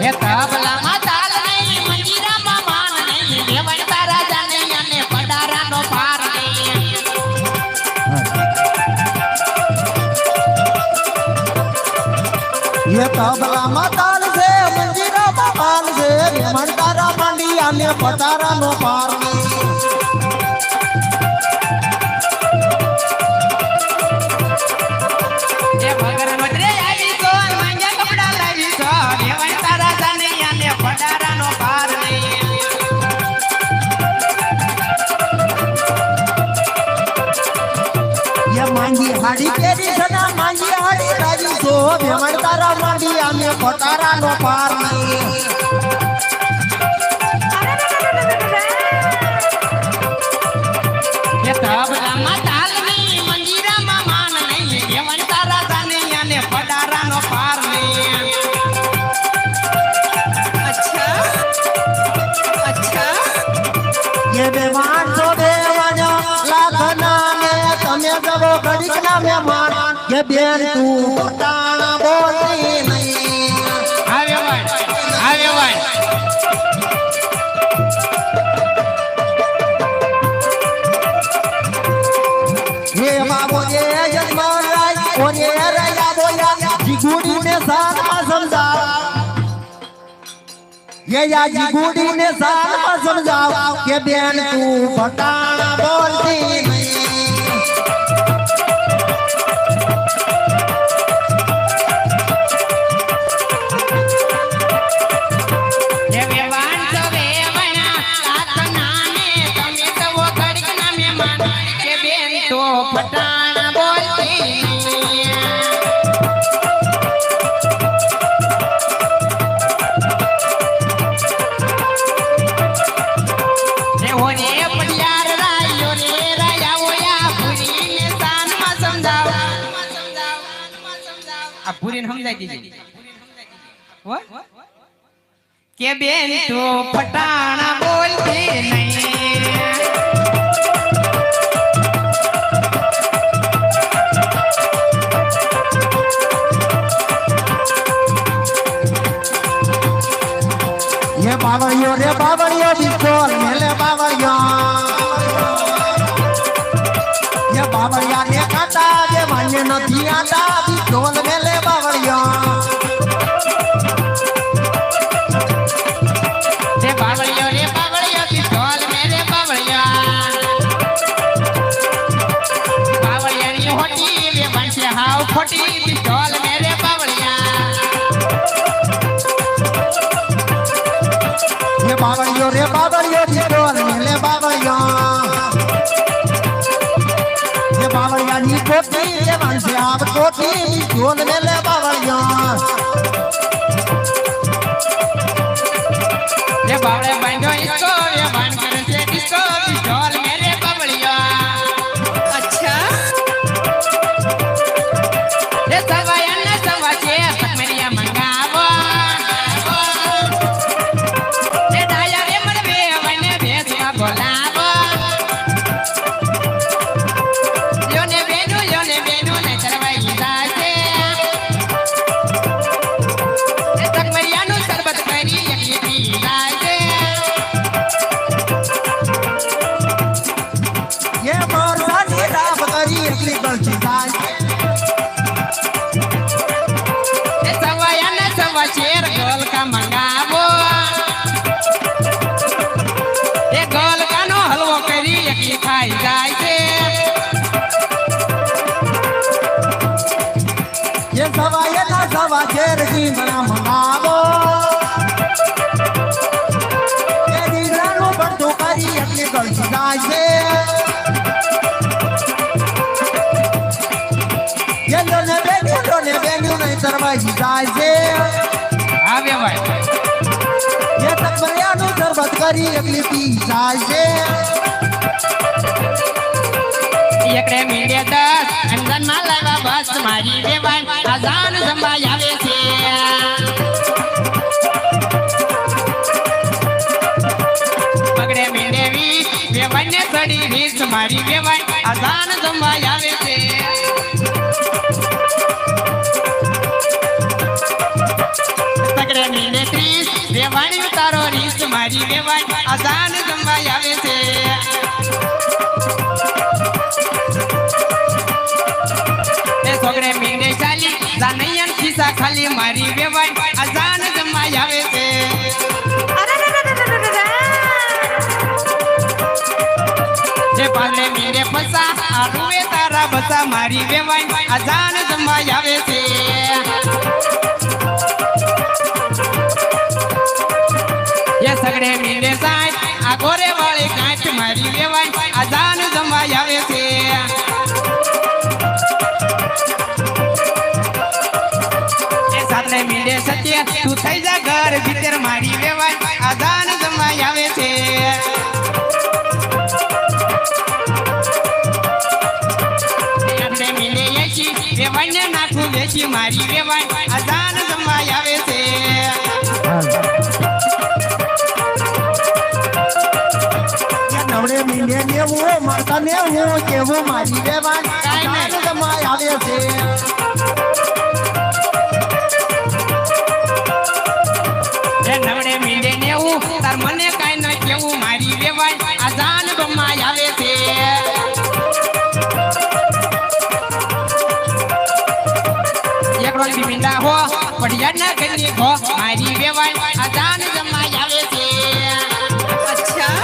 હે તબલામાં તાલ નહીં, મંજીરામાં માન નહીં દેવણતા રાજા નહીં અને પડારાનો પાર નહીં. એ તબલામાં તાલ છે ને પાર એ માંગી હાડી કેરી સના માંગી હાડી રાજી છો ભેમણ તારા માંગી અમે ખોટારા નો પાર નહીં. પાર એ બેન તું પટાણા બોલતી નહીં આવે વાય આવે વાય હે બાબો એ જન્મરાજ ઓરે રયા બોલ્યા જીગુડી ને સારમાં સમજાવ એ યા જીગુડી ને સારમાં સમજાવ કે બેન તું પટાણા બોલતી નહીં नहीं સમજાઈ દીધી હો કે બેન તો પટાણા બોલતી નહીં એ બાવળિયો રે બાવળિયો બિસ્કોલ મેલે બાવળિયો એ બાવળિયા ને કાંટા જે માન્ય નથી આટા ઢોલ મેલે બાવળિયો. રે બાવળિયો રે બાવળિયો પિસ્તોલ મે રે બાવળિયા ની હોટી રે બનશે હાવ ખોટી પિસ્તોલ મે રે બાવળિયા. એ બાવળિયો રે બાવળિયો બિસ્કોલ મેલે બાવળિયો. એ બાવળિયાની કોઠી જે આવ કોઠી બિસ્કોલ મેલે બાવળિયો રે બાવળે બાંધો ઇસકો એટલી પી જાય છે એકડે મીંડે દસ અંજન માં લાવા બસ મારી દેવાય આઝાન સંભાઈ આવે છે મારી કહેવાય અધાન જમાઈ આવે છે. તગડે તારો રીસ મારી કહેવાય. બસા મારી વેવાય આજાન જમાઈ આવે છે. એ સગડે મીંડે સાહેબ આ ગોરે વાળી કાંચ મારી વેવાય આજાન જમાઈ આવે છે. એ સાતલે મીંડે સત્ય તું થઈ જા ઘર મારી વેવાય આજાન જમવા આવે છે નવડે મીંડે નેવું માતા નેવું કેવું મારી કાંઈ નહીં. આવે છે નવડે મીંડે નેવું તાર મને પડિયાદ ના ઘરની હો મારી વેવાય આ જાન જમાય આવે છે અચ્છા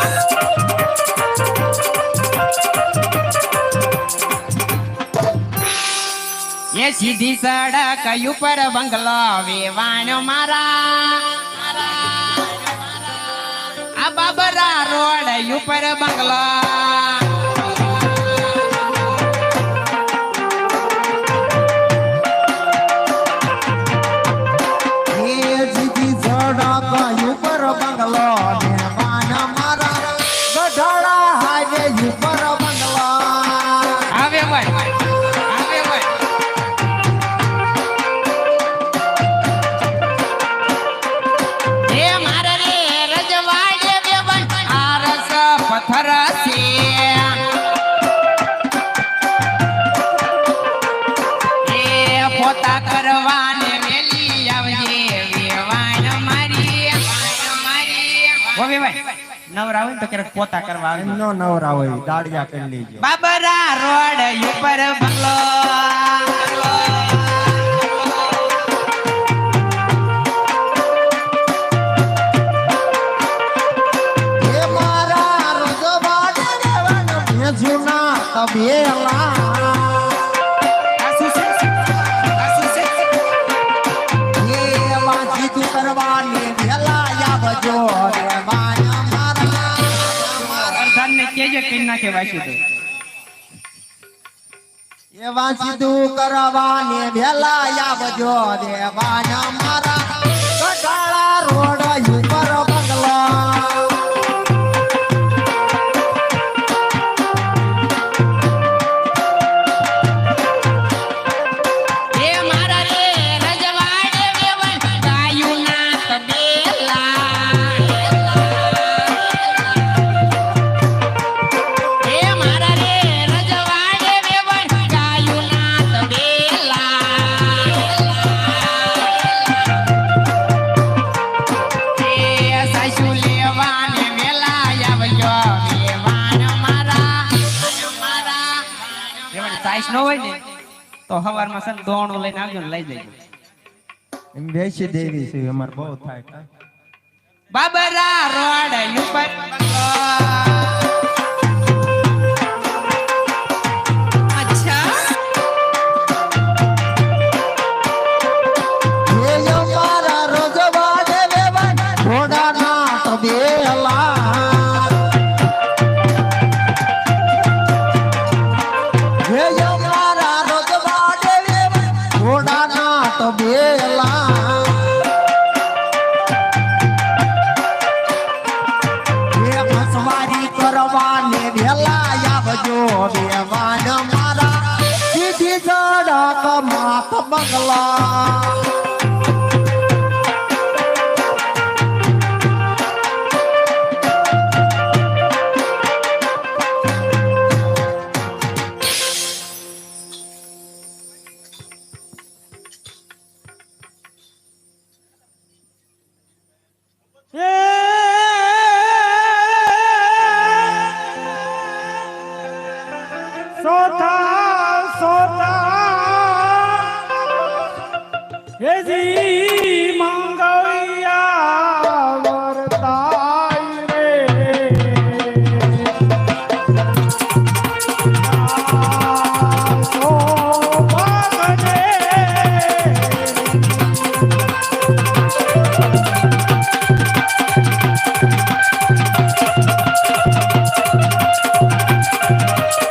એ સીધી સડક ઉપર બંગલો વેવાણ મારા આ બાબરા રોડ ઉપર બંગલો નવરા હોય ને તો ક્યારેક પોતા કરવા આવે. એમનો નવરા હોય દાડિયા કરી લેજો. બાબરા રોડ ઉપર બંગલો. એ કેજે કઈ નાખે વાંચી કરવાની ભેલા આવજો દેવાના મારા કટાળા રોડ ઉપર તો હવારમાં છે ને દોણું લઈને આવજો ને લઈ જજો એમ બેસી દેવી છે અમાર બહુ થાય કાંઈ. બાબરા રોડ ઉપર અચ્છા એ અમારા રજવાડે માત બંગલા